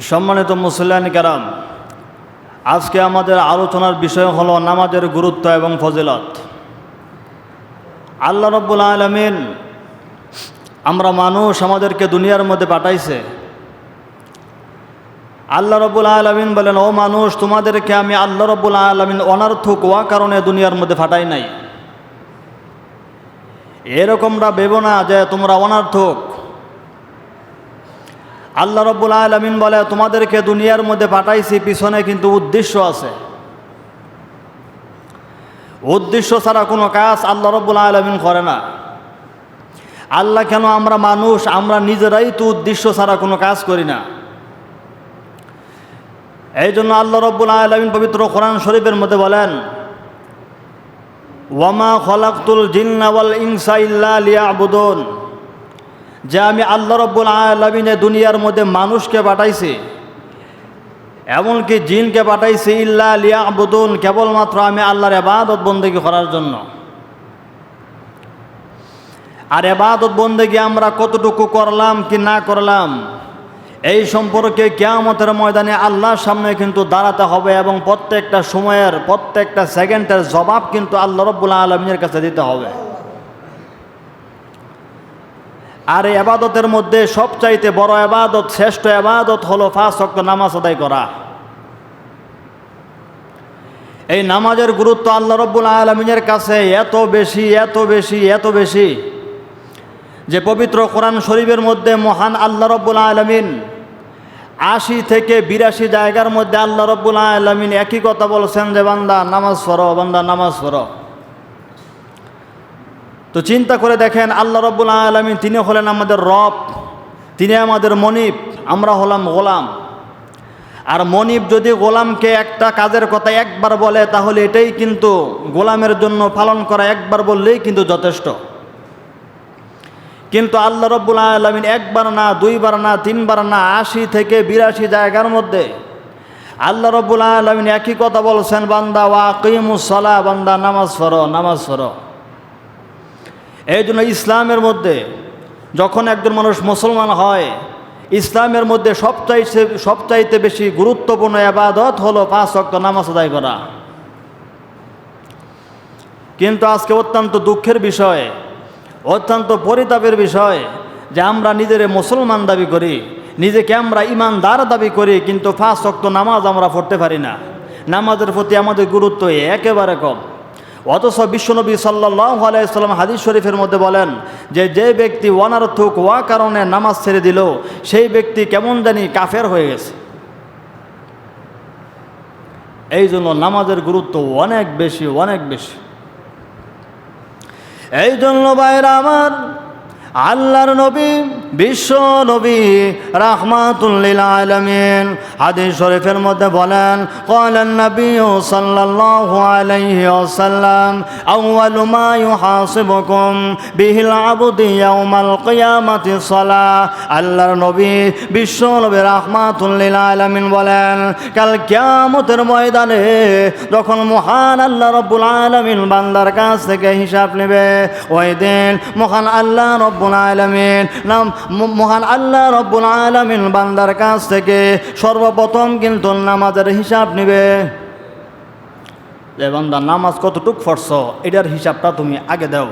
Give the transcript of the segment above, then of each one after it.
সম্মানিত মুসল্লান কারাম, আজকে আমাদের আলোচনার বিষয় হলো নামাজের গুরুত্ব এবং ফজিলত। আল্লাহ রব্বুল আলমিন আমরা মানুষ আমাদেরকে দুনিয়ার মধ্যে পাঠাইছে। আল্লাহ রব্বুল আলমিন বলেন, ও মানুষ, তোমাদেরকে আমি আল্লাহ রব্বুল আলমিন অনার্থক ওয়া কারণে দুনিয়ার মধ্যে ফাটাই নাই। এরকমটা ভেবো না যে তোমরা অনার্থক। আল্লাহ রব্বুল আলমিন বলে, তোমাদেরকে দুনিয়ার মধ্যে পাঠাইছি, পিছনে কিন্তু উদ্দেশ্য আছে। উদ্দেশ্য ছাড়া কোনো কাজ আল্লাহ রব্বুল আলমিন করে না। আল্লাহ কেন আমরা মানুষ, আমরা নিজেরাই তো উদ্দেশ্য ছাড়া কোনো কাজ করি না। এই জন্য আল্লাহ রব্বুল আলমিন পবিত্র কোরআন শরীফের মধ্যে বলেন ওয়ামা খলাকুল জিন্নাওয়াল ইনসা ইল্লা লিয়া আবুদন যে আমি আল্লাহ রব্বুল আলমিনে দুনিয়ার মধ্যে মানুষকে পাঠাইছি, এমনকি জিনকে পাঠাইছি, ইল্লা লিয়া আবুদুন কেবলমাত্র আমি আল্লাহর এবাদত বন্দেগী করার জন্য। আর এবাদত বন্দেগী আমরা কতটুকু করলাম কি না করলাম, এই সম্পর্কে কেয়ামতের ময়দানে আল্লাহর সামনে কিন্তু দাঁড়াতে হবে এবং প্রত্যেকটা সময়ের, প্রত্যেকটা সেকেন্ডের জবাব কিন্তু আল্লাহ রব্বুল্লা আলমিনের কাছে দিতে হবে। আর এই আবাদতের মধ্যে সবচাইতে বড় আবাদত, শ্রেষ্ঠ আবাদত হলো ফাঁস অক্ট নামাজ আদায় করা। এই নামাজের গুরুত্ব আল্লাহ রব্বুল আলমিনের কাছে এত বেশি এত বেশি এত বেশি যে পবিত্র কোরআন শরীফের মধ্যে মহান আল্লাহ রব্বুল আলমিন আশি থেকে বিরাশি জায়গার মধ্যে আল্লাহ রব্বুল আলমিন একই কথা বলছেন যে, বান্দা, নামাজ পড়ো, বান্দা, নামাজ পড়ো। তো চিন্তা করে দেখেন, আল্লাহ রব্বুল আলমিন তিনি হলেন আমাদের রব, তিনি আমাদের মনিব, আমরা হলাম গোলাম। আর মনিব যদি গোলামকে একটা কাজের কথা একবার বলে, তাহলে এটাই কিন্তু গোলামের জন্য পালন করা একবার বললেই কিন্তু যথেষ্ট। কিন্তু আল্লাহ রব্বুল আলমিন একবার না, দুইবার না, তিনবার না, আশি থেকে বিরাশি জায়গার মধ্যে আল্লাহ রব্বুল আলমিন একই কথা বলছেন, বান্দা, ওয়া কিমুসলা বান্দা, নামাজ ফরো নামাজ ফরো এই জন্য ইসলামের মধ্যে যখন একজন মানুষ মুসলমান হয়, ইসলামের মধ্যে সবচাইতে সবচাইতে বেশি গুরুত্বপূর্ণ আবাদত হলো পাঁচ অক্ত নামাজ আদায় করা। কিন্তু আজকে অত্যন্ত দুঃখের বিষয়, অত্যন্ত পরিতাপের বিষয় যে আমরা নিজের মুসলমান দাবি করি, নিজেকে আমরা ইমানদার দাবি করি, কিন্তু ফাঁস অক্ত নামাজ আমরা পড়তে পারি না। নামাজের প্রতি আমাদের গুরুত্ব একেবারে কম। অথচ বিশ্বনবী সাল্লাহ আলাইসাল্লাম হাদিস শরীফের মধ্যে বলেন যে যে ব্যক্তি অনার্থক ওয়া কারণে নামাজ ছেড়ে দিল, সেই ব্যক্তি কেমন জানি কাফের হয়ে গেছে। এই জন্য নামাজের গুরুত্ব অনেক বেশি অনেক বেশি। এই জন্য বাইরা আমার আল্লাহর নবী, বিশ্ব নবী রাহমাতুল্লিল আলমিন। হাদিস শরীফের মধ্যে বলেন কলেন নবী সাল্লাল্লাহু আলাইহি ওয়াসাল্লাম, আউয়ালু মা ইউহাসিবুকুম বিহিল আবদি ইয়াউমাল কিয়ামাতি সালাহ। আল্লাহর নবী, বিশ্ব নবী রাহমাতুল্লিল আলমিন বলেন, কাল কিয়ামতের ময়দানে যখন মহান আল্লাহ রব্বুল আলমিন বান্দার কাছ থেকে হিসাব নেবে, ওই দিন মহান আল্লাহ রব্বুল আলমিন। নাম মহান আল্লাহ রব্বুল আলমিন বান্দার কাছ থেকে সর্বপ্রথম কিন্তু নামাজের হিসাব নেবে। যে বান্দা নামাজ কতটুক ফরস এটার হিসাবটা তুমি আগে দাও।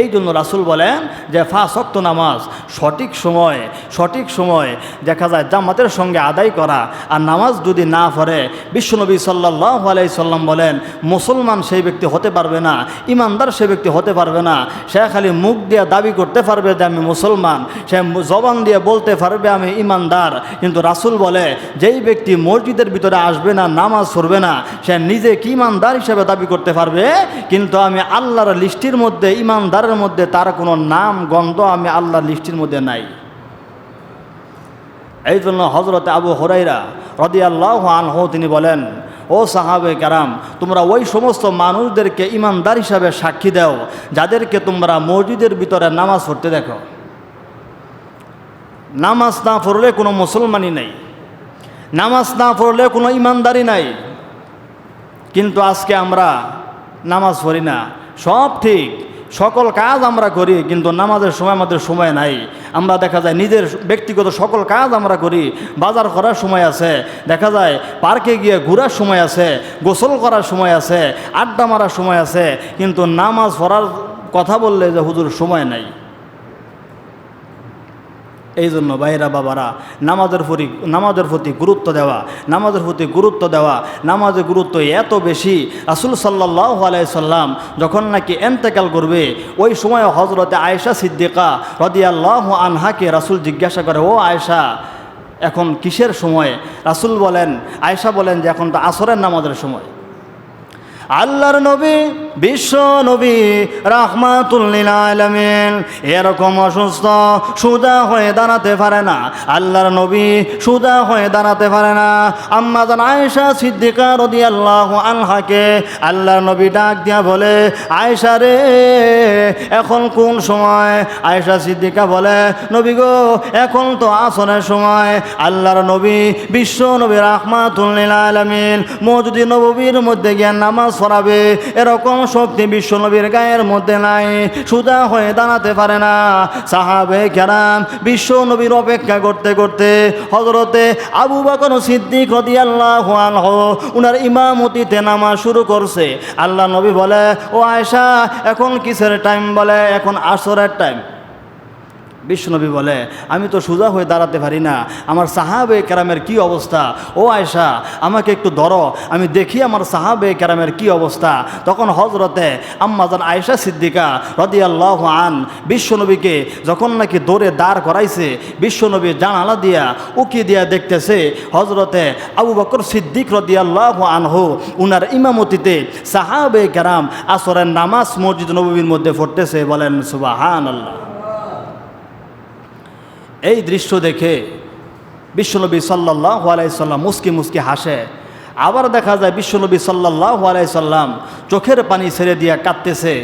এই জন্য রাসুল বলেন যে ফাঁসক্ত নামাজ, সঠিক সময় সঠিক সময় দেখা যায় জামাতের সঙ্গে আদায় করা। আর নামাজ যদি না পড়ে, বিশ্বনবী সাল্লাহ আলাই সাল্লাম বলেন, মুসলমান সেই ব্যক্তি হতে পারবে না, ইমানদার সে ব্যক্তি হতে পারবে না। সে খালি মুখ দিয়ে দাবি করতে পারবে যে, আমি মুসলমান। সে জবান দিয়ে বলতে পারবে, আমি ইমানদার। কিন্তু রাসুল বলে, যেই ব্যক্তি মসজিদের ভিতরে আসবে না, নামাজ পড়বে না, সে নিজে কি ইমানদার হিসেবে দাবি করতে পারবে, কিন্তু আমি আল্লাহর লিস্টির মধ্যে, ইমানদারের মধ্যে তার কোনো নাম, গন্ধ আমি আল্লাহর লিস্টির মধ্যে নাই। এই জন্য হজরত আবু হরাইরা রদি আল্লাহ আনহ তিনি বলেন, ও সাহাবে কারাম, তোমরা ওই সমস্ত মানুষদেরকে ইমানদার হিসাবে সাক্ষী দাও, যাদেরকে তোমরা মসজিদের ভিতরে নামাজ পড়তে দেখো। নামাজ না পড়লে কোনো মুসলমানই নাই। নামাজ না পড়লে কোনো ইমানদারি নাই। কিন্তু আজকে আমরা নামাজ পড়ি না। সব ঠিক। সকল কাজ আমরা করি, কিন্তু নামাজের সময় আমাদের সময় নাই। আমরা দেখা যায় নিজের ব্যক্তিগত সকল কাজ আমরা করি। বাজার করার সময় আছে। দেখা যায় পার্কে গিয়ে ঘোরার সময় আছে, গোসল করার সময় আছে, আড্ডা মারার সময় আছে, কিন্তু নামাজ পড়ার কথা বললে যে হুজুর সময় নাই। এই জন্য বাইরা বাবারা, নামাজের প্রতি নামাজের প্রতি গুরুত্ব দেওয়া, নামাজের প্রতি গুরুত্ব দেওয়া, নামাজের গুরুত্ব এত বেশি। রাসুল সাল্লাহ আলাইসাল্লাম যখন নাকি এন্তেকাল করবে, ওই সময় হজরতে আয়েশা সিদ্দিকা রদিয়াল্লাহ আনহাকে রাসুল জিজ্ঞাসা করে, ও আয়েশা, এখন কিসের সময়? রাসুল বলেন, আয়েশা বলেন যে, এখন তো আসরের নামাজের সময়। আল্লাহর নবী বিশ্ব নবী রাহমাতুল্লিল আলমিন। এরকম অসুস্থ সুদা হয়ে দাঁড়াতে পারে না। আল্লাহর নবী সুদা হয়ে দাঁড়াতে পারে না। আম্মা জান আয়েশা সিদ্দিকা রদি আল্লাহ আনহাকে আল্লাহর নবী ডাক দিয়া বলে, আয়েশা রে, এখন কোন সময়? আয়েশা সিদ্দিকা বলে, নবী গো, এখন তো আসনের সময়। আল্লাহর নবী বিশ্ব নবী রাহমাতুল্লিল আলমিন মজুদি নবীর মধ্যে গিয়ে নামাজ পড়াবে। এরকম শক্তি বিশ্বনবীর গায়ের মধ্যে নাই। সুদা হয়ে দাঁড়াতে পারে না। সাহাবে কেরাম বিশ্বনবীর অপেক্ষা করতে করতে হজরতে আবু বাকর সিদ্দিক রদি আল্লাহ উনার ইমামতিতে নামা শুরু করছে। আল্লাহ নবী বলে, ও আয়সা এখন কিসের টাইম বলে? এখন আসরের টাইম বিষ্ণবী বলে, আমি তো সোজা হয়ে দাঁড়াতে পারি না। আমার সাহাবে ক্যারামের কি অবস্থা? ও আয়সা আমাকে একটু ধরো। আমি দেখি আমার সাহাবে ক্যারামের কি অবস্থা। তখন হজরতে আম্মাজান আয়সা সিদ্দিকা রদি আল্লাহ আন, বিশ্বনবীকে যখন নাকি দৌড়ে দাঁড় করাইছে, বিশ্বনবী জানালা দিয়া উকি দিয়া দেখতেছে হজরতে আবু বকর সিদ্দিক রদি আল্লাহ আনহু, উনার ইমামতিতে সাহাবে ক্যারাম আসরের নামাজ মসজিদ নবীর মধ্যে পড়তেছে, বলেন সুবাহান আল্লাহ এই দৃশ্য দেখে বিশ্বনবী সাল্লাহ আলাইসাল্লাম মুসকি মুসকি হাসে। আবার দেখা যায় বিশ্বনবী সাল্লাহ আলাইসাল্লাম চোখের পানি ছেড়ে দিয়ে কাঁদতেছে।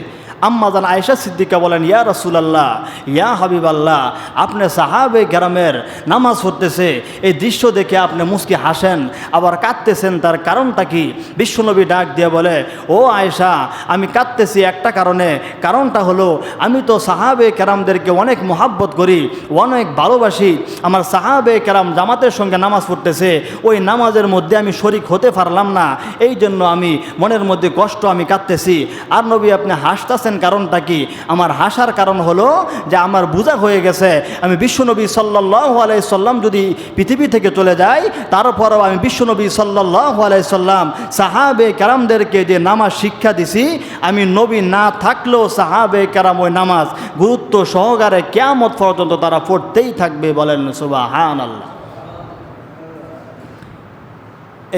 আম্মাজান আয়েশা সিদ্দিকা বলেন, ইয়া রসুলাল্লাহ, ইয়া হাবিব আল্লাহ আপনি সাহাবে গ্রামের নামাজ পড়তেছে, এই দৃশ্য দেখে আপনি মুসকি হাসেন, আবার কাঁদতেছেন, তার কারণটা কি? বিশ্বনবী ডাক দিয়ে বলে, ও আয়েশা, আমি কাঁদতেছি একটা কারণে, কারণটা হলো, আমি তো সাহাবে কেরামদেরকে অনেক মোহাব্বত করি, অনেক ভালোবাসি, আমার সাহাবে কেরাম জামাতের সঙ্গে নামাজ পড়তেছে, ওই নামাজের মধ্যে আমি শরিক হতে পারলাম না এই জন্য আমি মনের মধ্যে কষ্ট, আমি কাঁদতেছি। আর নবী আপনি হাসতেছেন কারণটা কি? আমার হাসার কারণ হলো যে আমার বোঝা হয়ে গেছে, আমি বিশ্বনবী সাল্লাহ আলাইসাল্লাম যদি পৃথিবী থেকে চলে যাই, তারপরও আমি বিশ্বনবী সাল্লাহ আলাইসাল্লাম সাহাবে কারামদেরকে যে নামাজ শিক্ষা দিছি, আমি নবী না থাকলেও সাহাবে কারাম ওই নামাজ গুরুত্ব সহকারে কেয়ামত পর্যন্ত তারা পড়তেই থাকবে বলেন সুবাহ হান আল্লাহ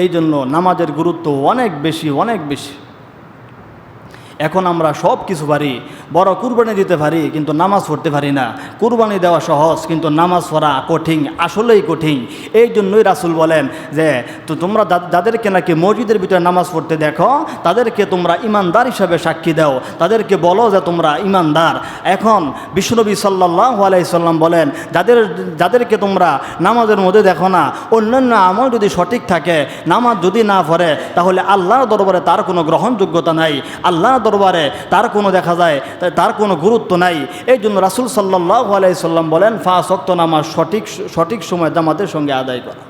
এই জন্য নামাজের গুরুত্ব অনেক বেশি অনেক বেশি। এখন আমরা সব কিছু পারি। বড় কুরবানি দিতে পারি, কিন্তু নামাজ পড়তে পারি না। কুরবানি দেওয়া সহজ, কিন্তু নামাজ পড়া কঠিন, আসলেই কঠিন। এই জন্যই রাসুল বলেন যে, তো তোমরা যাদেরকে নাকি মসজিদের ভিতরে নামাজ পড়তে দেখো, তাদেরকে তোমরা ইমানদার হিসাবে সাক্ষী দাও, তাদেরকে বলো যে তোমরা ইমানদার। এখন বিষ্ণুনবী সাল্লাহ আলাইসাল্লাম বলেন, যাদের, যাদেরকে তোমরা নামাজের মধ্যে দেখো না, অন্যান্য আমল যদি সঠিক থাকে, নামাজ যদি না পড়ে, তাহলে আল্লাহর দরবারে তার কোনো গ্রহণযোগ্যতা নাই। আল্লাহর দরবারে তার কোনো দেখা যায় তার কোনো গুরুত্ব নাই। এই জন্য রাসুল সাল্লাহ আলাইসাল্লাম বলেন, ফা শক্ত নামাজ সঠিক সঠিক সময় জামাতের সঙ্গে আদায় করা।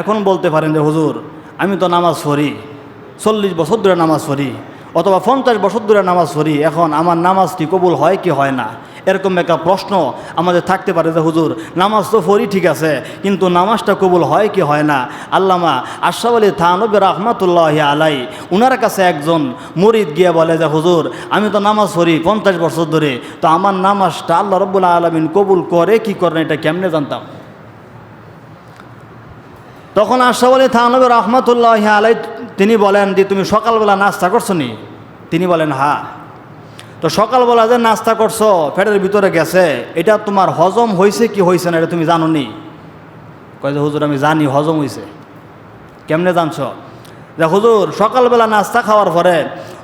এখন বলতে পারেন যে, হুজুর, আমি তো নামাজ পড়ি, চল্লিশ বছর ধরে নামাজ পড়ি অথবা পঞ্চাশ বছর ধরে নামাজ পড়ি, এখন আমার নামাজটি কবুল হয় কি হয় না? এরকম একটা প্রশ্ন আমাদের থাকতে পারে যে, হুজুর, নামাজ তো পড়ি ঠিক আছে, কিন্তু নামাজটা কবুল হয় কি হয় না? আল্লামা আশরাফ আলী থানবী রহমাতুল্লাহ আলাই উনার কাছে একজন মরিদ গিয়ে বলে যে, হুজুর, আমি তো নামাজ পড়ি পঞ্চাশ বছর ধরে, তো আমার নামাজটা আল্লাহ রব্বুল্লা আলমিন কবুল করে কি করেন এটা কেমনে জানতাম? তখন আশরাফ আলী থানবী রহমতুল্লাহ আলাই তিনি বলেন যে, তুমি সকালবেলা নাস্তা করছ নি তিনি বলেন, হা। তো সকালবেলা যে নাস্তা করছ, পেটের ভিতরে গেছে, এটা তোমার হজম হয়েছে কি হয়েছে না, এটা তুমি জানো নি কয় যে, হুজুর, আমি জানি, হজম হয়েছে কেমনে জানছ? যে, হুজুর, সকালবেলা নাস্তা খাওয়ার পরে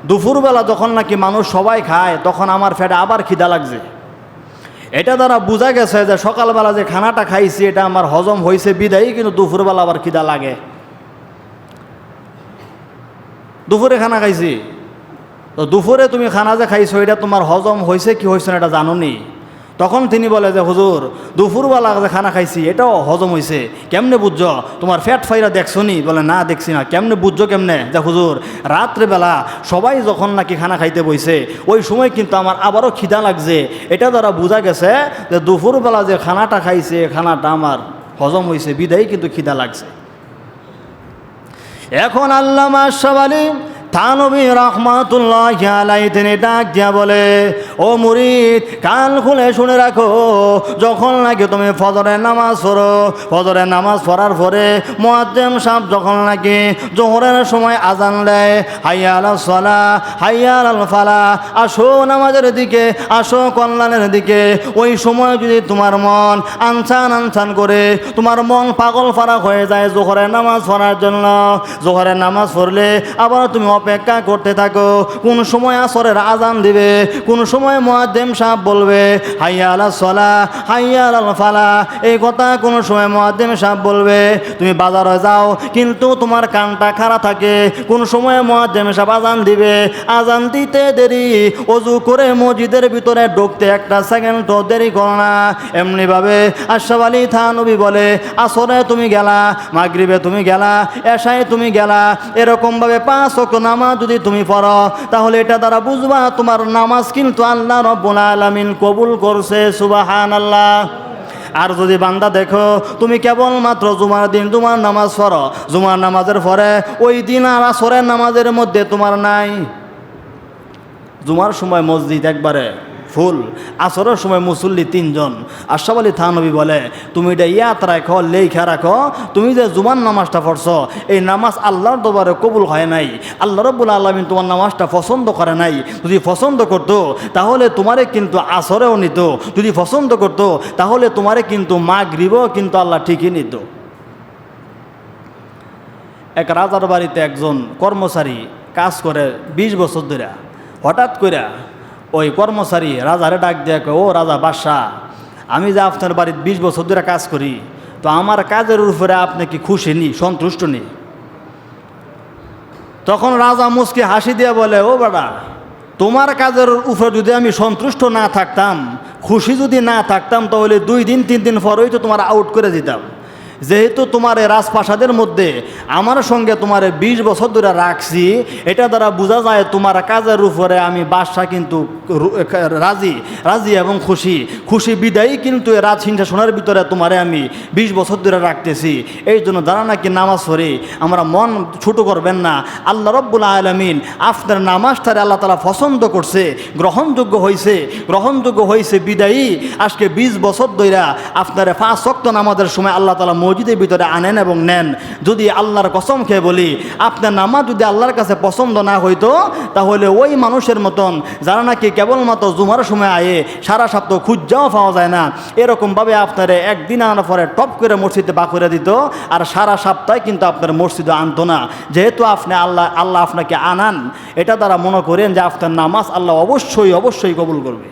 দুপুরবেলা যখন নাকি মানুষ সবাই খায়, তখন আমার ফেটে আবার খিদা লাগছে। এটা দ্বারা বোঝা গেছে যে, সকালবেলা যে খানাটা খাইছি, এটা আমার হজম হয়েছে বিদায়ী, কিন্তু দুপুরবেলা আবার খিদা লাগে। দুপুরে খানা খাইছি। তো দুপুরে তুমি খানা যে খাইছো, এটা তোমার হজম হয়েছে কি হয়েছে না এটা জানো নি? তখন তিনি বলে যে হুজুর দুপুরবেলা যে খানা খাইছি, এটাও হজম হয়েছে কেমনে বুঝছ তোমার ফ্যাট ফাইরা দেখছ নি? বলে, না, দেখছি না। কেমনে বুঝছ কেমনে? যে হুজুর রাত্রেবেলা সবাই যখন নাকি খানা খাইতে বইছে, ওই সময় কিন্তু আমার আবারও খিদা লাগছে। এটা দ্বারা বোঝা গেছে যে দুপুরবেলা যে খানাটা খাইছে, খানাটা আমার হজম হয়েছে বিদায় কিন্তু খিদা লাগছে। এখন আল্লামা আশরাফ থানবী রহমাতুল্লাহ আলাই তিনি ডাক দিয়া বলে, ও মুরিদ, কান খুলে শুনে রাখো, যখন নাকি তুমি ফজরের নামাজ পড়ো, ফজরের নামাজ পড়ার পরে মোয়াজ্জেম সাহেব যখন নাকি জোহরের সময় আজান দেয়, হাইয়া আল সলা, হাইয়া আল ফালা, আসো নামাজের দিকে, আসো কল্যাণের দিকে, ওই সময় যদি তোমার মন আনসান আনসান করে, তোমার মন পাগল ফারাক হয়ে যায় জোহরের নামাজ পড়ার জন্য, জোহরের নামাজ পড়লে আবার তুমি অপেক্ষা করতে থাকো। কোন সময় আসরের আজান দিবে, কোন সময় মোয়াদ্দেম সাহেব বলবে, হাইয়া আলা সলা, হাইয়া আল ফালা। এই কথা কোন সময় মোয়াদ্দেম সাহেব বলবে, তুমি বাজারে যাও, কিন্তু তোমার কানটা খাড়া থাকে। কোন সময় মোয়াদ্দেম সাহেব আজান দিবে আজান দিতে দেরি, অজু করে মসজিদের ভিতরে ঢুকতে একটা সেকেন্ড তো দেরি করো না। এমনিভাবে আশরাফ আলী থানবী বলে, আসরে তুমি গেলা, মাগরিবে তুমি গেলা, এশায় তুমি গেলা। এরকমভাবে পাঁচ অক্ট নামাজ যদি তুমি পড়ো, তাহলে এটা দ্বারা বুঝবা তোমার নামাজ কিন্তু আল্লাহ রব্বুল আলামিন কবুল করছে সুবাহান আল্লাহ আর যদি বান্দা দেখো, তুমি কেবলমাত্র জুমার দিন জুমার নামাজ পড়ো, জুমার নামাজের পরে ওই দিন আর আসরের নামাজের মধ্যে তোমার নাই। জুমার সময় মসজিদ একবারে ফুল। আসরের সময় মুসল্লি তিনজন। আশরাফ আলী থানবী বলে, তুমি এটা ইয়াত রাখো লেখা রাখো। তুমি যে জুমার নামাজটা পড়ছ, এই নামাজ আল্লাহর দরবারে কবুল হয় নাই। আল্লাহ রব্বুল আলমিন তোমার নামাজটা পছন্দ করে নাই। যদি পছন্দ করতো, তাহলে তোমারে কিন্তু আসরেও নিত। যদি পছন্দ করতো, তাহলে তোমারে কিন্তু মাগরিবও কিন্তু আল্লাহ ঠিকই নিত। এক রাজার বাড়িতে একজন কর্মচারী কাজ করে ২০ বছর ধরে। হঠাৎ করে ওই কর্মচারী রাজারে ডাক দিয়ে ও রাজা বাদশাহ আমি যে আপনার বাড়ির বিশ বছর ধরে কাজ করি, তো আমার কাজের উপরে আপনি কি খুশি নি, সন্তুষ্ট নি? তখন রাজা মুসকে হাসি দিয়ে বলে, ও বাবা তোমার কাজের উপরে যদি আমি সন্তুষ্ট না থাকতাম, খুশি যদি না থাকতাম, তাহলে দুই দিন, তিন দিন পরেই তো তোমার আউট করে দিতাম। যেহেতু তোমার এই রাজপ্রাসাদের মধ্যে আমার সঙ্গে তোমার বিশ বছর ধরে রাখছি, এটা দ্বারা বোঝা যায় তোমার কাজের উপরে আমি বাদশাহ কিন্তু রাজি রাজি এবং খুশি। খুশি বিদায়ী কিন্তু এই রাজ সিংহাসনের ভিতরে তোমারে আমি বিশ বছর ধরে রাখতেছি। এই জন্য যারা নাকি নামাজ পড়ে, আমরা মন ছোট করবেন না। আল্লাহ রব্বুল আলমিন আপনার নামাজটারে আল্লাহ তালা পছন্দ করছে, গ্রহণযোগ্য হয়েছে গ্রহণযোগ্য হয়েছে বিদায়ী। আজকে বিশ বছর ধইরা আপনার পাঁচ শক্ত নামাজের সময় আল্লাহ তালা মসজিদের ভিতরে আনেন এবং নেন। যদি আল্লাহর কসম খেয়ে বলি, আপনার নামাজ যদি আল্লাহর কাছে পছন্দ না হইতো, তাহলে ওই মানুষের মতন যারা নাকি কেবলমাত্র জুমার সময় আয়ে, সারা সপ্তাহ খুঁজাও পাওয়া যায় না। এরকমভাবে আপনার একদিন আনার পরে টপ করে মসজিদে বা করে দিত, আর সারা সপ্তাহে কিন্তু আপনার মসজিদে আনতো না। যেহেতু আপনি আল্লাহ আল্লাহ আপনাকে আনান, এটা তারা মনে করেন যে আপনার নামাজ আল্লাহ অবশ্যই অবশ্যই কবুল করবে।